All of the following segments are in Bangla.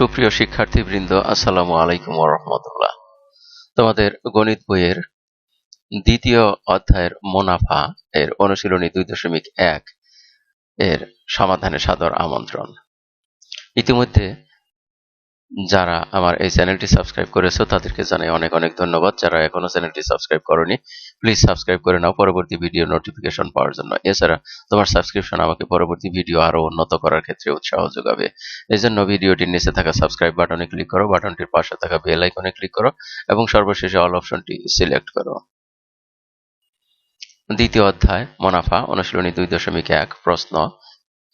সুপ্রিয় শিক্ষার্থীবৃন্দ, আসসালামু আলাইকুম রহমতুল্লাহ। তোমাদের গণিত বইয়ের দ্বিতীয় অধ্যায়ের মুনাফা এর অনুশীলনী দুই দশমিক এক এর সমাধানে সাদর আমন্ত্রণ। ইতিমধ্যে যারা আমার এই চ্যানেলটি সাবস্ক্রাইব করেছ, তাদেরকে জানাই অনেক অনেক ধন্যবাদ। যারা এখনও চ্যানেলটি সাবস্ক্রাইব করনি প্লিজ সাবস্ক্রাইব করে নাও, পরবর্তী ভিডিও নোটিফিকেশন পাওয়ার জন্য। এছাড়া, তোমার সাবস্ক্রিপশন আমাকে পরবর্তী ভিডিও আরও উন্নত করার ক্ষেত্রে উৎসাহ যোগাবে। এই জন্য ভিডিওটির নিচে থাকা সাবস্ক্রাইব বাটনে ক্লিক করো বাটনটির পাশে থাকা বেল আইকনে ক্লিক করো, এবং সর্বশেষে অল অপশনটি সিলেক্ট করো। দ্বিতীয় অধ্যায়, মুনাফা, অনুশীলনী দুই দশমিক এক, প্রশ্ন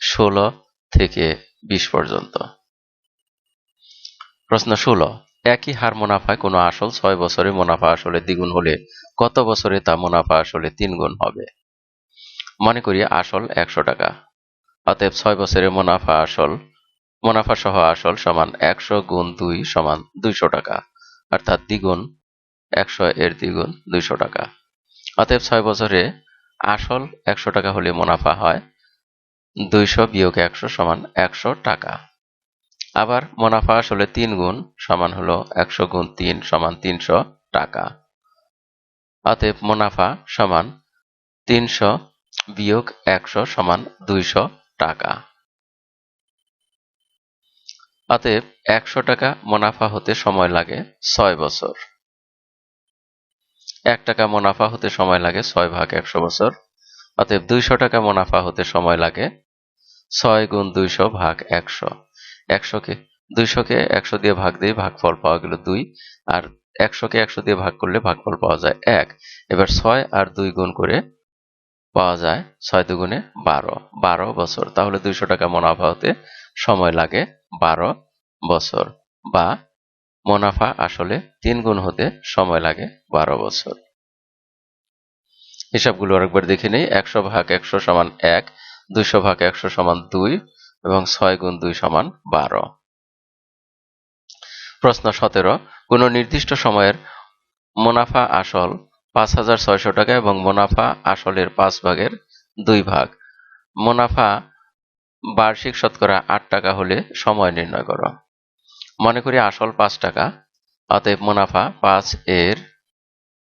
ষোলো থেকে বিশ পর্যন্ত। প্রশ্ন ষোলো একই হার মুনাফায় কোনো আসল ছয় বছরে মুনাফা আসলে দ্বিগুণ হলে কত বছরে তা মুনাফা আসলে তিন গুণ হবে? মনে করি আসল একশো টাকা। অতএব ছয় বছরে মুনাফা আসল মুনাফা সহ আসল সমান একশো গুণ দুই সমান দুইশো টাকা। অর্থাৎ দ্বিগুণ একশো এর দ্বিগুণ দুইশো টাকা। অতএব ছয় বছরে আসল একশো টাকা হলে মুনাফা হয় দুইশো বিয়োগ একশো সমান একশো টাকা। আবার মুনাফা আসলে তিন গুণ সমান হলো একশো গুণ তিন সমান তিনশো টাকা। অতএব মুনাফা সমান তিনশো বিয়োগ একশো সমান দুইশো টাকা। অতএব একশো টাকা মুনাফা হতে সময় লাগে ছয় বছর। এক টাকা মুনাফা হতে সময় লাগে ছয় ভাগ একশো বছর। অতএব দুইশো টাকা মুনাফা হতে সময় লাগে ছয় গুণ দুইশো ভাগ একশো। একশোকে দুইশোকে একশো দিয়ে ভাগ দিয়ে ভাগফল পাওয়া গেল দুই, আর একশোকে একশো দিয়ে ভাগ করলে ভাগফল পাওয়া যায় এক। এবার ছয় আর দুই গুণ করে পাওয়া যায় ছয় দুগুণে বারো। বারো বছর। তাহলে দুইশো টাকা মুনাফা হতে সময় লাগে বারো বছর বা মুনাফা আসলে তিন গুণ হতে সময় লাগে বারো বছর। হিসাবগুলো আরেকবার দেখে নেই। একশো ভাগ একশো সমান এক, দুইশো ভাগ একশো সমান দুই এবং ছয় গুণ দুই সমান বারো। প্রশ্ন সতেরো, কোন নির্দিষ্ট সময়ের মুনাফা আসল পাঁচ হাজার ছয়শো টাকা এবং মুনাফা আসলের পাঁচ ভাগের দুই ভাগ। মুনাফা বার্ষিক শতকরা আট টাকা হলে সময় নির্ণয় করো। মনে করি আসল পাঁচ টাকা, অতএব মুনাফা পাঁচ এর,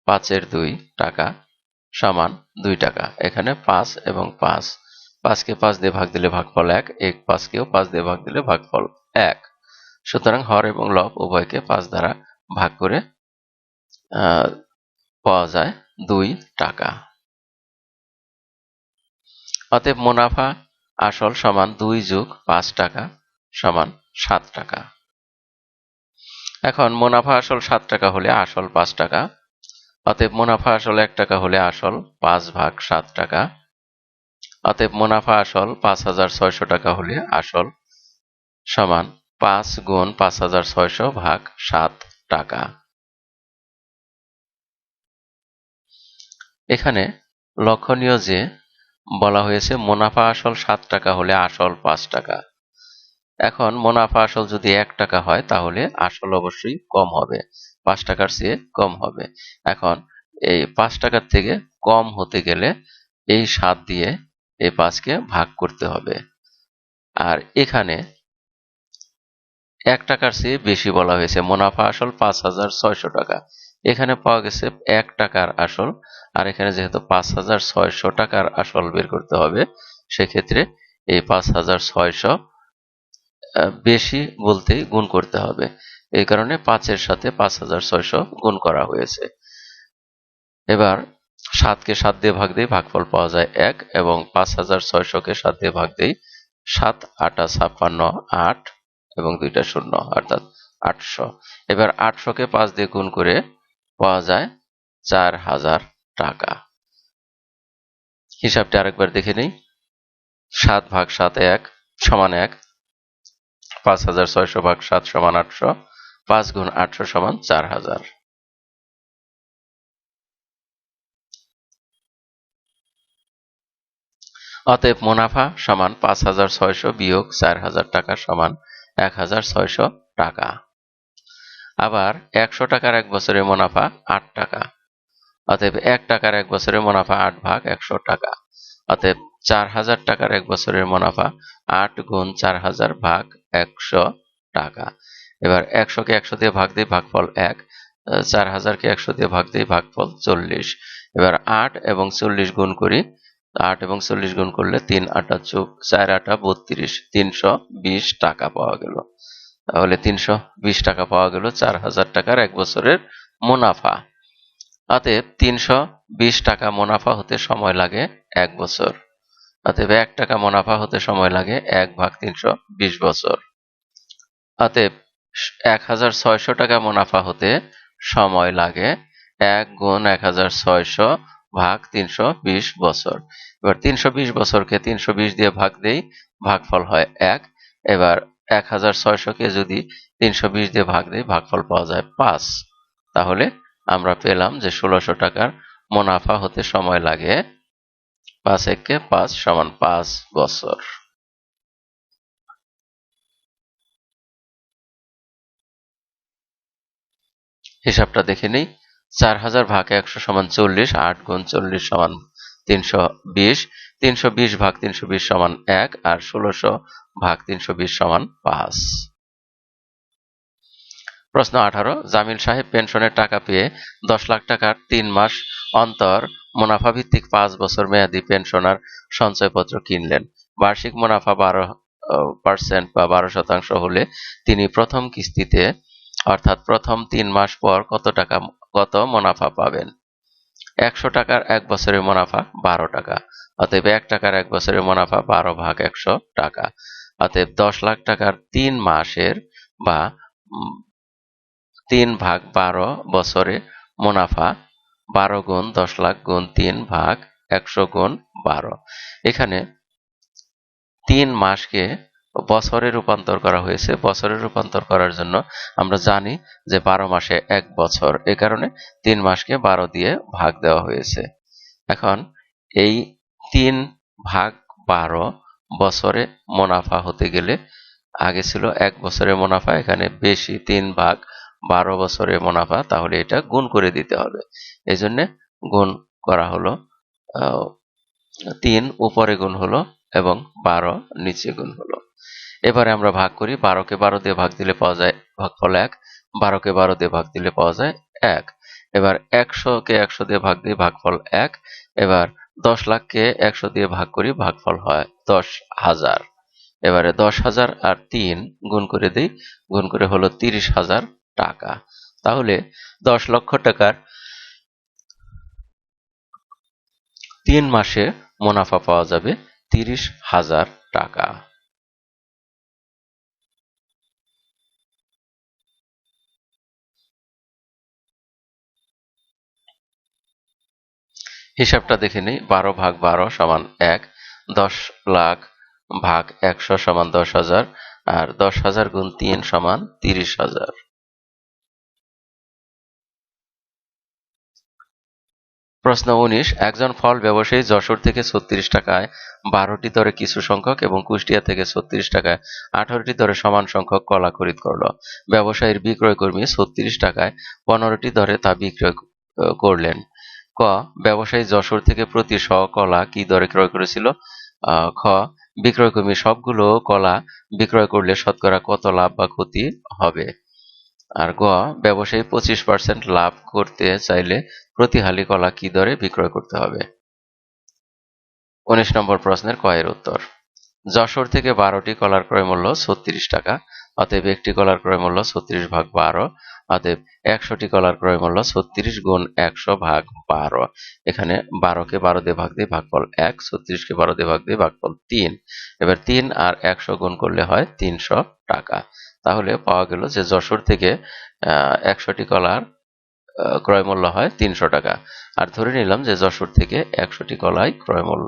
পাঁচের দুই টাকা সমান দুই টাকা। এখানে পাঁচ এবং পাঁচ পাঁচকে পাঁচ দিয়ে ভাগ দিলে ভাগফল এক এক পাঁচকেও পাঁচ দিয়ে ভাগ দিলে ভাগফল এক। সুতরাং হর এবং লব উভয়কে পাঁচ দ্বারা ভাগ করে পাওয়া যায় দুই টাকা। অতএব মুনাফা আসল সমান দুই যোগ পাঁচ টাকা সমান সাত টাকা। এখন মুনাফা আসল সাত টাকা হলে আসল পাঁচ টাকা, অতএব মুনাফা আসল এক টাকা হলে আসল পাঁচ ভাগ সাত টাকা। অতএব মুনাফা আসল পাঁচ হাজার ছয়শো টাকা হলে আসল সমান পাঁচ গুণ পাঁচ হাজার ছয়শো ভাগ সাত টাকা। এখানে লক্ষণীয় যে বলা হয়েছে, মুনাফা আসল সাত টাকা হলে আসল পাঁচ টাকা। এখন মুনাফা আসল যদি এক টাকা হয়, তাহলে আসল অবশ্যই কম হবে, পাঁচ টাকার চেয়ে কম হবে। এখন এই পাঁচ টাকার থেকে কম হতে গেলে এই সাত দিয়ে এই পাঁচকে ভাগ করতে হবে। আর এখানে এক টাকার চেয়ে বেশি বলা হয়েছে। মুনাফা আসল পাঁচ হাজার ছয়শো টাকা। এখানে পাওয়া গেছে এক টাকার আসল। আর এখানে যেহেতু পাঁচ হাজার ছয়শো টাকার আসল বের করতে হবে, সেক্ষেত্রে এই পাঁচ হাজার ছয়শো বেশি বলতেই গুণ করতে হবে। এই কারণে পাঁচের সাথে পাঁচ হাজার ছয়শো গুণ করা হয়েছে। এবার সাতকে সাত দিয়ে ভাগ দিয়ে ভাগফল পাওয়া যায় এক এবং পাঁচ হাজার ছয়শকে সাত দিয়ে ভাগ দিই সাত, আটা, ছাপ্পান্ন, আট এবং দুইটা শূন্য, অর্থাৎ আটশো। এবার আটশোকে পাঁচ দিয়ে গুণ করে পাওয়া যায় চার হাজার টাকা। হিসাবটি আরেকবার দেখে নিই। সাত ভাগ সাত এক সমান এক। পাঁচ হাজার ছয়শো ভাগ সাত সমান আটশো। পাঁচ গুণ আটশো সমান চার হাজার। অতএব মুনাফা সমান পাঁচ হাজার ছয়শো বিয়োগ চার হাজার টাকা সমান এক হাজার ছয়শো টাকা। আবার একশো টাকার এক বছরের মুনাফা আট টাকা। অতএব এক টাকার এক বছরের মুনাফা আট ভাগ একশো টাকা। অতএব চার হাজার টাকার এক বছরের মুনাফা আট গুণ চার হাজার ভাগ একশো টাকা। এবার একশোকে একশো দিয়ে ভাগ দিয়ে ভাগফল এক। চার হাজারকে একশো দিয়ে ভাগ দিয়ে ভাগফল চল্লিশ। এবার আট এবং চল্লিশ গুণ করি আট এবং চল্লিশ গুণ করলে তিন আটা চার আটা বত্রিশ, তিনশো বিশ টাকা পাওয়া গেল। তাহলে তিনশো বিশ টাকা পাওয়া গেল চার হাজার টাকার এক বছরের মুনাফা। অতএব তিনশো বিশ টাকা মুনাফা হতে সময় লাগে এক বছর। অতএব এক টাকা মুনাফা হতে সময় লাগে এক ভাগ তিনশো বিশ বছর। অতএব এক হাজার ছয়শো টাকা মুনাফা হতে সময় লাগে এক গুণ এক হাজার ছয়শো ভাগ তিনশো বিশ বছর। এবার তিনশো বিশ বছরকে তিনশো বিশ দিয়ে ভাগ দেই, ভাগফল হয় এক। এবার এক হাজার ছয়শকে যদি তিনশো বিশ দিয়ে ভাগ দেই, ভাগফল পাওয়া যায় পাঁচ। তাহলে আমরা পেলাম যে ষোলোশো টাকার মুনাফা হতে সময় লাগে পাঁচ এককে পাঁচ সমান পাঁচ বছর। হিসাবটা দেখে নিই। চার হাজার ভাগ একশো সমান চল্লিশ, আট গুণ চল্লিশ সমান তিনশো বিশ তিনশো বিশ ভাগ তিনশো বিশ সমান এক, আর ষোলোশো ভাগ তিনশো বিশ সমান পাঁচ। প্রশ্ন আঠারো, জামিল সাহেব পেনশনের টাকা পেয়ে দশ লাখ টাকার তিন মাস অন্তর মুনাফা ভিত্তিক পাঁচ বছর মেয়াদী পেনশনার সঞ্চয়পত্র কিনলেন। বার্ষিক মুনাফা বারো পার্সেন্ট বা বারো শতাংশ হলে তিনি প্রথম কিস্তিতে, অর্থাৎ প্রথম তিন মাস পর কত টাকা কত মুনাফা পাবেন? একশো টাকার এক বছরের মুনাফা বারো টাকা। অতএব এক টাকার এক বছরের মুনাফা বারো ভাগ একশো টাকা। অতএব দশ লাখ টাকার তিন মাসের বা তিন ভাগ বারো বছরে মুনাফা বারো গুণ দশ লাখ গুণ তিন ভাগ একশো গুণ বারো। এখানে তিন মাসকে বছরে রূপান্তর করা হয়েছে। বছরে রূপান্তর করার জন্য আমরা জানি যে বারো মাসে এক বছর। এ কারণে তিন মাসকে বারো দিয়ে ভাগ দেওয়া হয়েছে। এখন এই তিন ভাগ বারো বছরে মুনাফা হতে গেলে আগে ছিল এক বছরে মুনাফা, এখানে বেশি তিন ভাগ বারো বছরে মুনাফা, তাহলে এটা গুণ করে দিতে হবে। এই জন্যে গুণ করা হলো তিন উপরে গুণ হলো এবং বারো নিচে গুণ হলো। এবারে আমরা ভাগ করি বারোকে বারো দিয়ে ভাগ দিলে পাওয়া যায় ভাগফল এক, বারোকে বারো দিয়ে ভাগ দিলে পাওয়া যায় এক। এবার একশোকে একশো দিয়ে ভাগ দিয়ে ভাগফল এক, এবার দশ লাখকে একশো দিয়ে ভাগ করি ভাগফল হয় দশ হাজার। এবারে দশ হাজার আর তিন গুণ করে দিই, গুণ করে হলো তিরিশ হাজার টাকা। তাহলে দশ লক্ষ টাকার তিন মাসে মুনাফা পাওয়া যাবে তিরিশ হাজার টাকা। হিসাবটা দেখে নিই, বারো ভাগ বারো সমান এক, দশ লাখ ভাগ একশো সমান দশ হাজার, আর দশ হাজার গুণ তিন সমান তিরিশ হাজার। প্রশ্ন উনিশ, একজন ফল ব্যবসায়ী যশোর থেকে ছত্রিশ টাকায় বারোটি দরে কিছু সংখ্যক এবং কুষ্টিয়া থেকে ছত্রিশ টাকায় আঠারোটি দরে সমান সংখ্যক কলা খরিদ করল। ব্যবসায়ীর বিক্রয় কর্মী ছত্রিশ টাকায় পনেরোটি দরে তা বিক্রয় করলেন। ক, ব্যবসায়ী যশোর থেকে প্রতি শ কলা কি দরে ক্রয় করেছিল? খ, বিক্রয় কর্মী সবগুলো কলা বিক্রয় করলে শতকরা কত লাভ বা ক্ষতি হবে? আর গ, ব্যবসায়ী পঁচিশ পার্সেন্ট লাভ করতে চাইলে প্রতি হালি কলা কি দরে বিক্রয় করতে হবে? উনিশ নম্বর প্রশ্নের কয়ের উত্তর। যশোর থেকে বারোটি কলার ক্রয় মূল্য ছত্রিশ টাকা। অতএব একটি কলার ক্রয় মূল্য ছত্রিশ ভাগ বারো, অতএব একশোটি কলার ক্রয় মূল্য ছত্রিশ গুণ একশো ভাগ বারো। এখানে বারোকে বারো দিয়ে ভাগ দিয়ে ভাগফল এক, ছত্রিশকে বারো দিয়ে ভাগ দিয়ে ভাগফল তিন। এবার তিন আর একশো গুণ করলে হয় তিনশো টাকা। তাহলে পাওয়া গেল যে যশোর থেকে একশোটি কলার ক্রয় মূল্য হয় তিনশো টাকা। আর ধরে নিলাম যে যশোর থেকে একশোটি কলাই ক্রয় মূল্য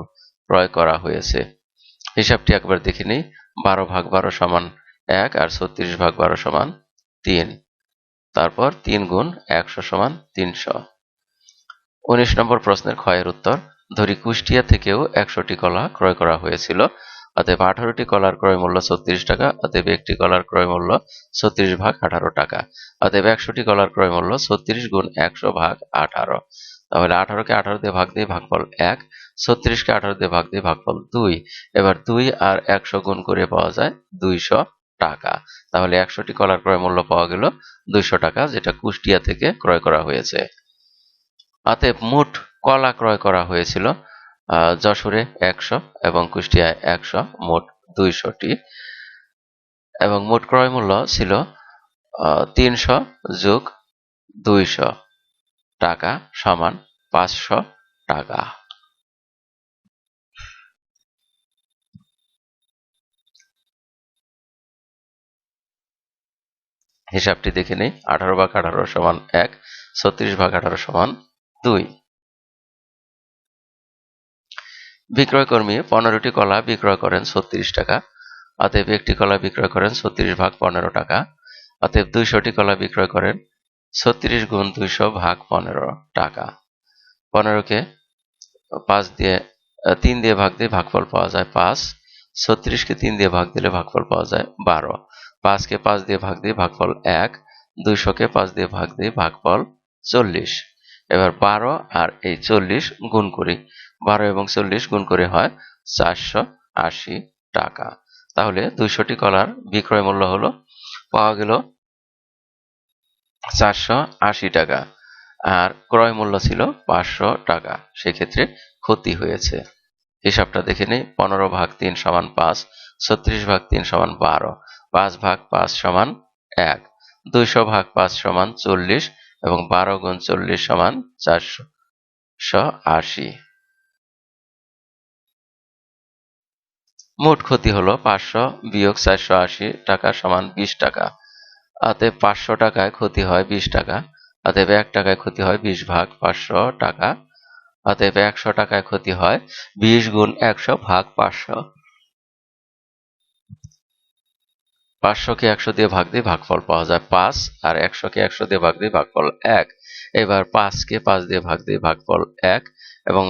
ক্রয় করা হয়েছে। হিসাবটি একবার দেখে নিই। বারো ভাগ বারো সমান এক আর ছত্রিশ ভাগ বারো সমান তিন। তারপর তিন গুণ একশো সমান তিনশো। উনিশ নম্বর প্রশ্নের ক্ষয়ের উত্তর, ধরি কুষ্টিয়া থেকেও একশোটি কলা ক্রয় করা হয়েছিল। অতএব আঠারোটি কলার ক্রয় মূল্য ছত্রিশ টাকা, অতএব একটি কলার ক্রয় মূল্য ছত্রিশ ভাগ আঠারো টাকা। অতএব একশোটি কলার ক্রয় মূল্য ছত্রিশ গুণ একশো ভাগ আঠারো। তাহলে আঠারোকে আঠারো দিয়ে ভাগ দিয়ে ভাগফল এক, ছত্রিশকে আঠারো দিয়ে ভাগ দিয়ে ভাগফল দুই। এবার দুই আর একশো গুণ করে পাওয়া যায় দুইশো। টাকা। তাহলে একশোটি কলার ক্রয় মূল্য পাওয়া গেল দুইশো টাকা, যেটা কুষ্টিয়া থেকে ক্রয় করা হয়েছে। অতএব মোট কলা ক্রয় করা হয়েছিল যশোরে একশো এবং কুষ্টিয়ায় একশো, মোট দুইশোটি। এবং মোট ক্রয় মূল্য ছিল তিনশো যোগ দুইশো টাকা সমান পাঁচশো টাকা। হিসাবটি দেখে নেই। আঠারো ভাগ আঠারো সমান এক, ছত্রিশ ভাগ আঠারো সমান দুই। বিক্রয়কর্মী পনেরোটি কলা বিক্রয় করেন ছত্রিশ টাকা, অতএব একটি কলা বিক্রয় করেন ছত্রিশ ভাগ পনেরো টাকা, অতএব দুইশোটি কলা বিক্রয় করেন ছত্রিশ গুণ দুইশো ভাগ পনেরো টাকা। পনেরোকে পাঁচ দিয়ে তিন দিয়ে ভাগ দিয়ে ভাগফল পাওয়া যায় পাঁচ, ছত্রিশকে তিন দিয়ে ভাগ দিলে ভাগফল পাওয়া যায় বারো। পাঁচকে পাঁচ দিয়ে ভাগ দিয়ে ভাগফল এক, দুইশোকে পাঁচ দিয়ে ভাগ দিয়ে ভাগফল চল্লিশ। এবার বারো আর এই চল্লিশ গুণ করি। বারো এবং চল্লিশ গুণ করে হয় চারশো আশি টাকা। তাহলে দুইশোটি কলার বিক্রয় মূল্য হলো, পাওয়া গেল চারশো আশি টাকা। আর ক্রয় মূল্য ছিল পাঁচশো টাকা। সেক্ষেত্রে ক্ষতি হয়েছে। হিসাবটা দেখে নিই, পনেরো ভাগ তিন সমান পাঁচ, ছত্রিশ ভাগ তিন সমান বারো। পাঁচ ভাগ পাঁচ সমান এক। দুইশো ভাগ পাঁচ সমান চল্লিশ এবং বারো গুণ চল্লিশ সমান চারশো। আশি। মোট ক্ষতি হলো পাঁচশো বিয়োগ চারশো আশি টাকা সমান বিশ টাকা। অতএব পাঁচশো টাকায় ক্ষতি হয় বিশ টাকা, অতএব এক টাকায় ক্ষতি হয় বিশ ভাগ পাঁচশো টাকা। অতএব একশো টাকায় ক্ষতি হয় বিশ গুণ একশো ভাগ পাঁচশো। পাঁচশোকে একশো দিয়ে ভাগ দিয়ে ভাগফল পাওয়া যায় পাঁচ, আর একশোকে একশো দিয়ে ভাগ দিয়ে ভাগফল এক। এবার পাঁচকে পাঁচ দিয়ে ভাগ দিয়ে ভাগফল এক এবং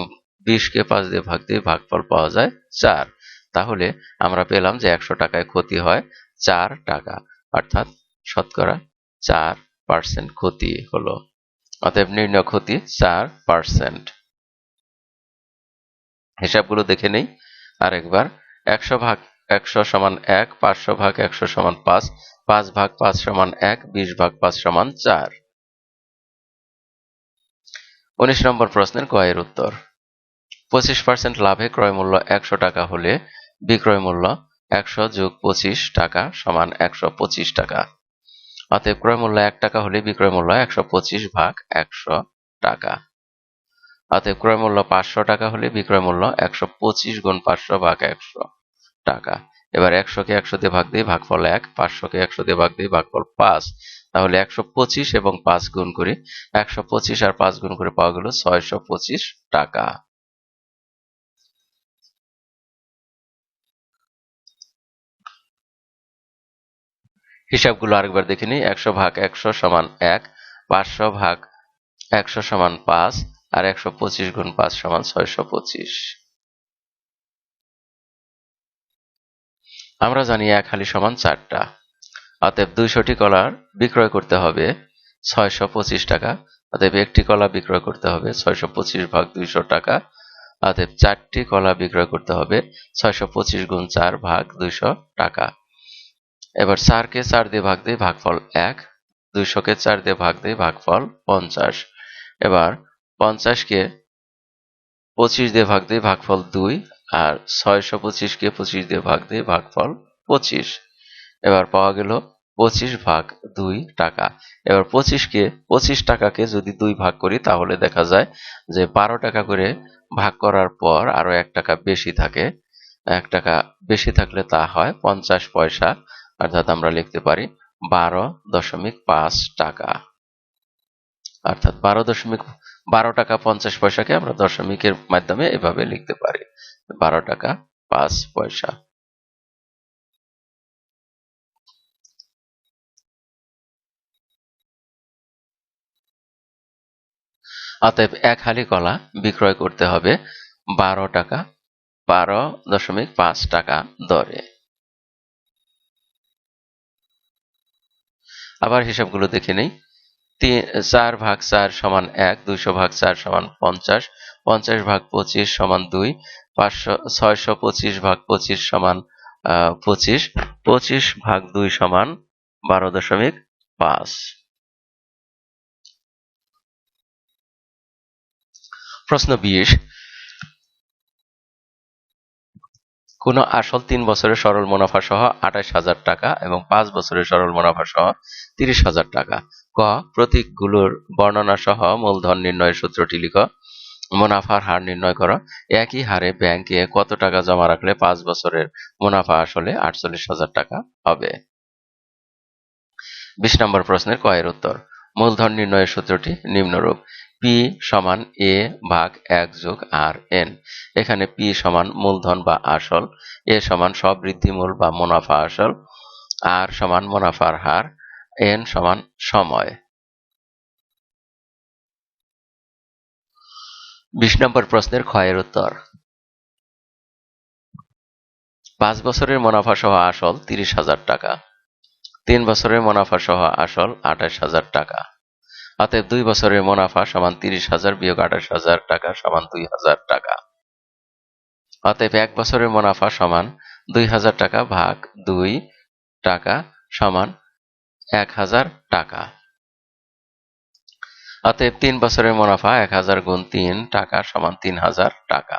বিশকে পাঁচ দিয়ে ভাগ দিয়ে ভাগফল পাওয়া যায় চার। তাহলে আমরা পেলাম যে একশো টাকায় ক্ষতি হয় চার টাকা, অর্থাৎ শতকরা চার পার্সেন্ট ক্ষতি হলো। অতএব নির্ণয় ক্ষতি চার পার্সেন্ট। হিসাবগুলো দেখে নেই। আরেকবার, একশো ভাগ একশো সমান এক, পাঁচশো ভাগ একশো সমান পাঁচ পাঁচ ভাগ পাঁচ সমান এক, বিশ ভাগ পাঁচ সমান চার। উনিশ নম্বর প্রশ্নের কয়ের উত্তর। পঁচিশ পার্সেন্ট লাভে ক্রয় মূল্য একশো টাকা হলে বিক্রয় মূল্য একশো যোগ পঁচিশ টাকা সমান একশো পঁচিশ টাকা। অতএব ক্রয় মূল্য এক টাকা হলে বিক্রয় মূল্য একশো পঁচিশ ভাগ একশো টাকা। অতএব ক্রয় মূল্য পাঁচশো টাকা হলে বিক্রয় মূল্য একশো পঁচিশ গুণ পাঁচশো ভাগ একশো। টাকা। এবার একশোকে একশো দিয়ে ভাগ দিয়ে ভাগফল এক, পাঁচশোকে একশো দিয়ে ভাগ দিয়ে ভাগফল পাঁচ। তাহলে একশো পঁচিশ এবং পাঁচ গুণ করি। একশো পঁচিশ আর পাঁচ গুণ করে পাওয়া গেল ছয়শো পঁচিশ টাকা। হিসাবগুলো আরেকবার দেখে নিই। একশো ভাগ একশো সমান এক, পাঁচশো ভাগ একশো সমান পাঁচ, আর একশো পঁচিশ গুণ পাঁচ সমান ছয়শো পঁচিশ। আমরা জানি এক হালি সমান চারটা। অতএব দুইশোটি কলার বিক্রয় করতে হবে, ছয়শো পঁচিশ টাকা। অতএব একটি কলা বিক্রয় করতে হবে, ছয়শো পঁচিশ ভাগ দুইশো টাকা। অতএব চারটি কলা বিক্রয় করতে হবে, ছয়শো পঁচিশ গুণ চার ভাগ দুইশো টাকা। এবার চারকে চার দিয়ে ভাগ দিয়ে ভাগফল এক, দুইশোকে চার দিয়ে ভাগ দিয়ে ভাগফল পঞ্চাশ। এবার পঞ্চাশকে পঁচিশ দিয়ে ভাগ দিয়ে ভাগফল দুই আর ছয়শো পঁচিশকে পঁচিশ দিয়ে ভাগ দিয়ে ভাগফল পঁচিশ। এবার পাওয়া গেল পঁচিশ ভাগ দুই টাকা। এবার পঁচিশকে, পঁচিশ টাকাকে যদি দুই ভাগ করি, তাহলে দেখা যায় যে বারো টাকা করে ভাগ করার পর আরও এক টাকা বেশি থাকে। এক টাকা বেশি থাকলে তা হয় পঞ্চাশ পয়সা, অর্থাৎ আমরা লিখতে পারি বারো দশমিক পাঁচ টাকা। অর্থাৎ বারো দশমিক বারো টাকা পঞ্চাশ পয়সাকে আমরা দশমিকের মাধ্যমে এভাবে লিখতে পারি। বারো টাকা পাঁচ পয়সা। অতএব এক হালি কলা বিক্রয় করতে হবে বারো টাকা, বারো দশমিক পাঁচ টাকা দরে। আবার হিসাবগুলো দেখে নেই। চার ভাগ চার সমান এক, দুইশো ভাগ চার সমান পঞ্চাশ পঞ্চাশ ভাগ পঁচিশ সমান দুই, পাঁচশো, ছয়শো পঁচিশ ভাগ পঁচিশ সমান পঁচিশ পঁচিশ ভাগ দুই সমান বারো দশমিক পাঁচ। প্রশ্ন বিশ। কোন আসল তিন বছরের সরল মুনাফা সহ আঠাশ হাজার টাকা এবং পাঁচ বছরের সরল মুনাফা সহ তিরিশ হাজার টাকা। ক, প্রতীকগুলোর বর্ণনা সহ মূলধন নির্ণয়ের সূত্রটি লিখ। মুনাফার হার নির্ণয় করো। একই হারে ব্যাংকে কত টাকা জমা রাখলে পাঁচ বছরের মুনাফা আসলে আটচল্লিশ হাজার টাকা হবে? বিশ নম্বর প্রশ্নের কয়ের উত্তর। মূলধন নির্ণয়ের সূত্রটি নিম্নরূপ। পি সমান এ ভাগ এক যোগ আর এন এখানে পি সমান মূলধন বা আসল এ সমান সবৃদ্ধিমূল বা মুনাফা আসল আর সমান মুনাফার হার এন সমান সময়। বিশ নম্বর প্রশ্নের ক্ষয়ের উত্তর। পাঁচ বছরের মুনাফা সহ আসল তিরিশ হাজার টাকা। তিন বছরের মুনাফা সহ আসল আঠাশ হাজার টাকা। অতএব দুই বছরের মুনাফা সমান তিরিশ হাজার বিয়োগ আঠাশ হাজার টাকা সমান দুই হাজার টাকা। অতএব এক বছরের মুনাফা সমান দুই হাজার টাকা ভাগ দুই টাকা সমান এক হাজার টাকা। অতএব তিন বছরের মুনাফা এক হাজার গুণ তিন টাকা সমান তিন হাজার টাকা।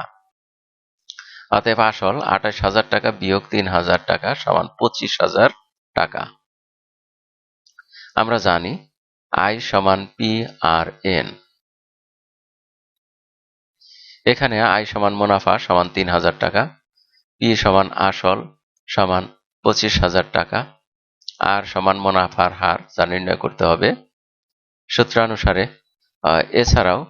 অতএব আসল আঠাশ হাজার টাকা বিয়োগ তিন হাজার টাকা সমান পঁচিশ হাজার টাকা। আমরা জানি আই সমান পি আর এন। এখানে আই সমান মুনাফা সমান তিন হাজার টাকা, পি সমান আসল সমান পঁচিশ হাজার টাকা আর সমান মুনাফার হার যা নির্ণয় করতে হবে। সূত্রানুসারে এছাড়াও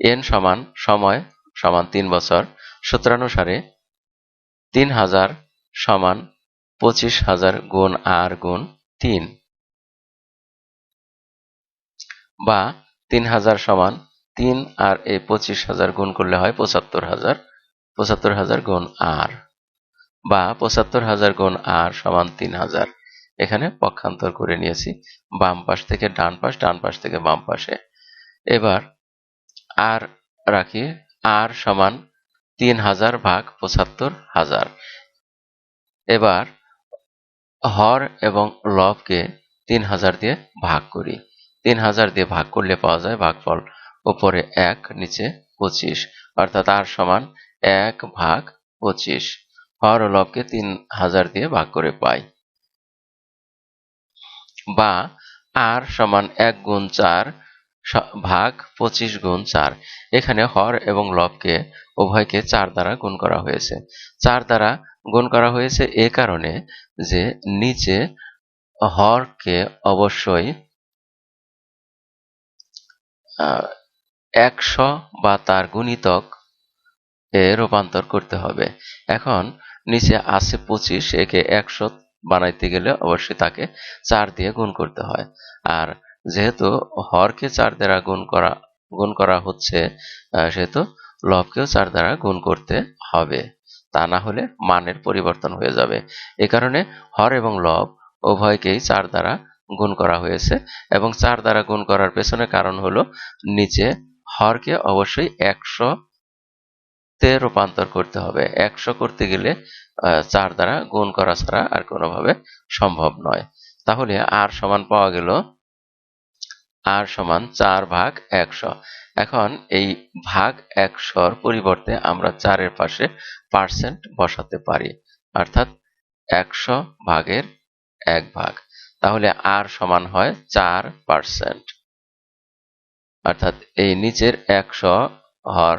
এন সমান সময় সমান তিন বছর। সূত্রানুসারে তিন হাজার সমান পঁচিশ হাজার গুণ আর গুণ তিন। বা তিন হাজার সমান তিন আর এ পঁচিশ হাজার গুণ করলে হয় পঁচাত্তর হাজার। পঁচাত্তর হাজার গুণ আর। বা পঁচাত্তর হাজার গুণ আর সমান তিন হাজার। এখানে পক্ষান্তর করে নিয়েছি। বাম পাশ থেকে ডান পাশ ডান পাশ থেকে বাম পাশে। এবার আর রাখি, আর সমান তিন হাজার ভাগ পঁচাত্তর হাজার। এবার হর এবং লবকে তিন হাজার দিয়ে ভাগ করি। তিন হাজার দিয়ে ভাগ করলে পাওয়া যায় ভাগফল উপরে এক, নিচে পঁচিশ। অর্থাৎ আর সমান এক ভাগ পঁচিশ। হর ও লবকে তিন হাজার দিয়ে ভাগ করে পাই। বা আর সমান এক গুণ চার ভাগ পঁচিশ গুণ চার। এখানে হর এবং লবকে উভয়কে চার দ্বারা গুণ করা হয়েছে। চার দ্বারা গুণ করা হয়েছে এ কারণে যে নিচে হরকে অবশ্যই একশো বা তার গুণিতক এ রূপান্তর করতে হবে। এখন নিচে আছে পঁচিশ, একে একশো বানাইতে গেলে অবশ্যই তাকে চার দিয়ে গুণ করতে হয়। আর যেহেতু হরকে চার দ্বারা গুণ করা গুণ করা হচ্ছে সেহেতু লবকেও চার দ্বারা গুণ করতে হবে। তা না হলে মানের পরিবর্তন হয়ে যাবে। এ কারণে হর এবং লব উভয়কেই চার দ্বারা গুণ করা হয়েছে এবং চার দ্বারা গুণ করার পেছনে কারণ হলো নিচে হরকে অবশ্যই একশো তে রূপান্তর করতে হবে। একশো করতে গেলে চার দ্বারা গুণ করা ছাড়া আর কোনোভাবে সম্ভব নয়। তাহলে আর সমান পাওয়া গেল আর সমান চার ভাগ একশো। এখন এই ভাগ একশোর পরিবর্তে আমরা চারের পাশে পার্সেন্ট বসাতে পারি। অর্থাৎ একশো ভাগের এক ভাগ। তাহলে আর সমান হয় চার পার্সেন্ট। অর্থাৎ এই নিচের একশো হর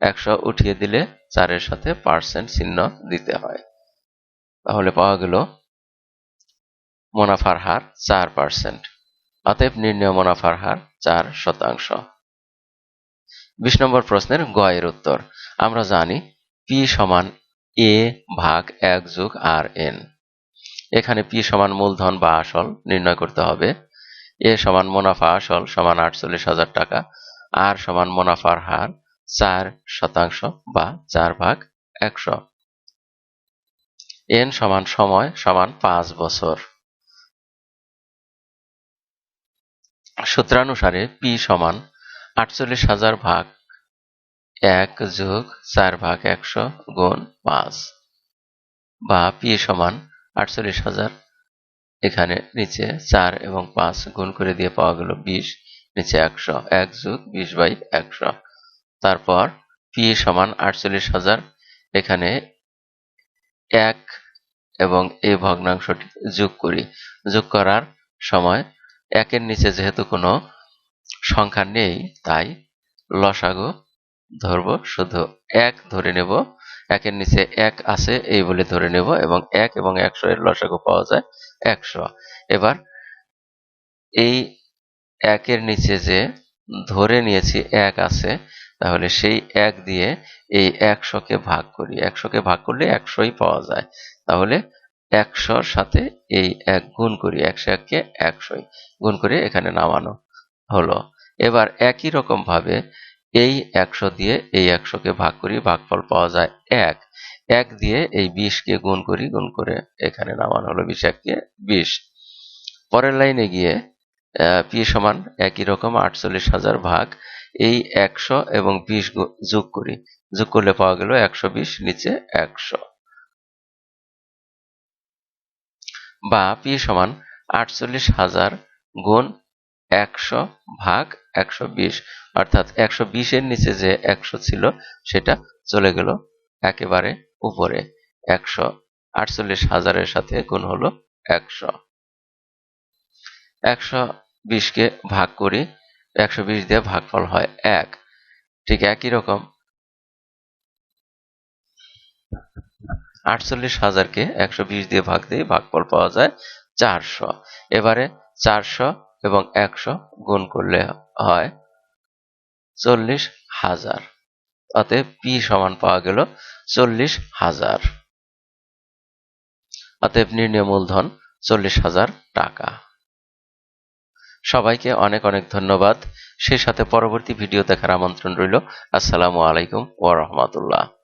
একশো উঠিয়ে দিলে চারের সাথে পার্সেন্ট চিহ্ন দিতে হয়। তাহলে পাওয়া গেল মুনাফার হার চার পার্সেন্ট। অতএব নির্ণয় মুনাফার হার চার শতাংশ। বিশ নম্বর প্রশ্নের গয়ের উত্তর। আমরা জানি পি সমান এ ভাগ এক যোগ আর এন। এখানে পি সমান মূলধন বা আসল নির্ণয় করতে হবে। এ সমান মুনাফা আসল সমান আটচল্লিশ হাজার টাকা। আর সমান মুনাফার হার চার শতাংশ বা চার ভাগ একশো। এন সমান সময় সমান পাঁচ বছর। সূত্রানুসারে পি সমান আটচল্লিশ হাজার ভাগ এক যোগ চার ভাগ একশো গুণ পাঁচ বা পি সমান আটচল্লিশ হাজার। এখানে নিচে চার এবং পাঁচ গুণ করে দিয়ে পাওয়া গেল বিশ, নিচে একশো, এক যুগ বিশ বাই একশো। তারপর পি সমান আটচল্লিশ হাজার, এখানে এক এবং এই ভগ্নাংশটি যোগ করি। যোগ করার সময় একের নিচে যেহেতু কোনো সংখ্যা নেই, তাই লসাগু ধরব, শুধু এক ধরে নেব। একের নিচে এক আছে, এই বলে ধরে নেব এবং এক এবং একশো এর লসাগু পাওয়া যায় একশো। এবার এই একের নিচে যে ধরে নিয়েছি এক আছে তাহলে সেই এক দিয়ে এই একশোকে ভাগ করি। একশোকে ভাগ করলে একশোই পাওয়া যায়। তাহলে একশোর সাথে এই এক গুণ করি। একশো এককে একশোই গুণ করে এখানে নামানো হলো। এবার একই রকম ভাবে এই একশো দিয়ে এই একশোকে ভাগ করি, ভাগফল পাওয়া যায় এক। এক দিয়ে এই বিশকে গুণ করি, গুণ করে এখানে নামানো হলো বিশ এককে বিশ। পরের লাইনে গিয়ে পি সমান একই রকম আটচল্লিশ হাজার ভাগ এই একশো এবং বিশ যোগ করি। যোগ করলে পাওয়া গেল একশো বিশ, নিচে একশো। বা পি সমান আটচল্লিশ হাজার গুণ একশো ভাগ একশো বিশ। অর্থাৎ একশো বিশের নিচে যে একশো ছিল, সেটা চলে গেল একেবারে উপরে। একশো আটচল্লিশ হাজারের সাথে গুণ হলো একশো। একশো বিশকে ভাগ করি একশো বিশ দিয়ে ভাগফল হয় এক। ঠিক একই রকম আটচল্লিশ হাজারকে একশো বিশ দিয়ে ভাগ দিয়ে ভাগফল পাওয়া যায় চারশো। এবারে চারশো এবং একশো গুণ করলে হয় চল্লিশ হাজার। অতএব পি সমান পাওয়া গেল চল্লিশ হাজার। অতএব নির্ণয় মূলধন চল্লিশ হাজার টাকা। সবাইকে অনেক অনেক ধন্যবাদ। সে সাথে পরবর্তী ভিডিও দেখার আমন্ত্রণ রইল। আসসালামু আলাইকুম ওয়া রাহমাতুল্লাহ।